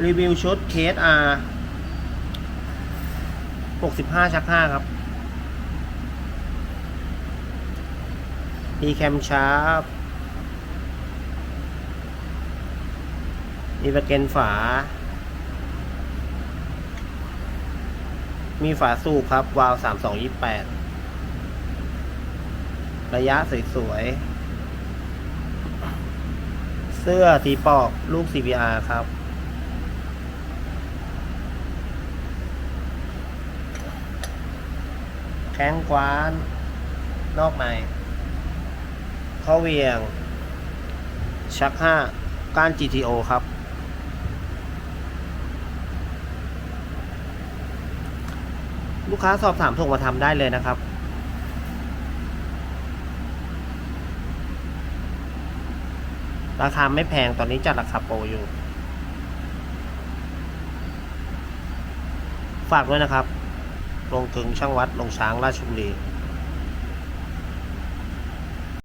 รีวิวชุดเคสอาหกสิบห้าชักห้าครับมีแคมชาร์ปมีประเกนฝา มีฝาสูบครับ วาล์วสามสองยี่แปดระยะสวยๆ เสื้อตีปอกลูก CBR ครับ แข้งกวาน นอกในข้อเหวียง ชักห้าก้าน GTO ครับ ลูกค้าสอบถามส่งมาทำได้เลยนะครับราคาไม่แพงตอนนี้จัดราคาโปรอยู่ ฝากด้วยนะครับ ลงกึงช่างวัดลงช้างราชบุรี